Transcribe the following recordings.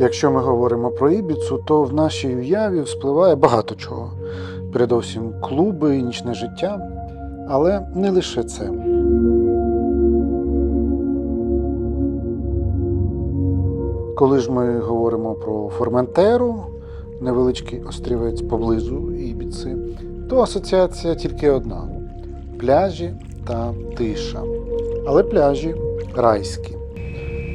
Якщо ми говоримо про Ібіцу, то в нашій уяві вспливає багато чого. Передовсім клуби, нічне життя, але не лише це. Коли ж ми говоримо про Форментеру, невеличкий острівець поблизу Ібіци, то асоціація тільки одна: пляжі та тиша. Але пляжі райські.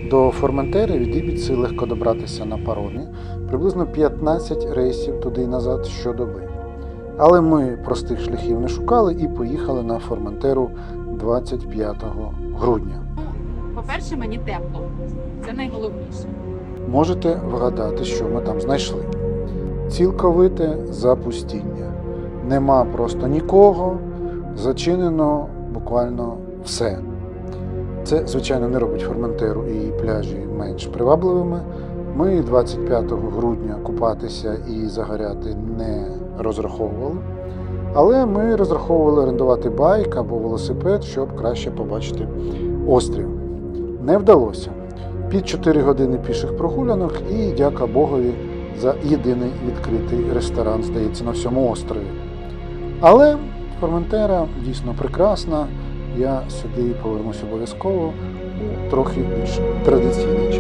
До Форментери від Ібіци легко добратися на паромі, приблизно 15 рейсів туди і назад щодоби. Але ми простих шляхів не шукали і поїхали на Форментеру 25 грудня. По-перше, мені тепло. Це найголовніше. Можете вгадати, що ми там знайшли. Цілковите запустіння. Нема просто нікого, зачинено буквально все. Це, звичайно, не робить Форментеру і пляжі менш привабливими. Ми 25 грудня купатися і загоряти не розраховували. Але ми розраховували орендувати байк або велосипед, щоб краще побачити острів. Не вдалося. Під 4 години піших прогулянок і дяка Богові за єдиний відкритий ресторан, здається, на всьому острові. Але Форментера дійсно прекрасна. Я сюди повернусь обов'язково трохи більш традиційний.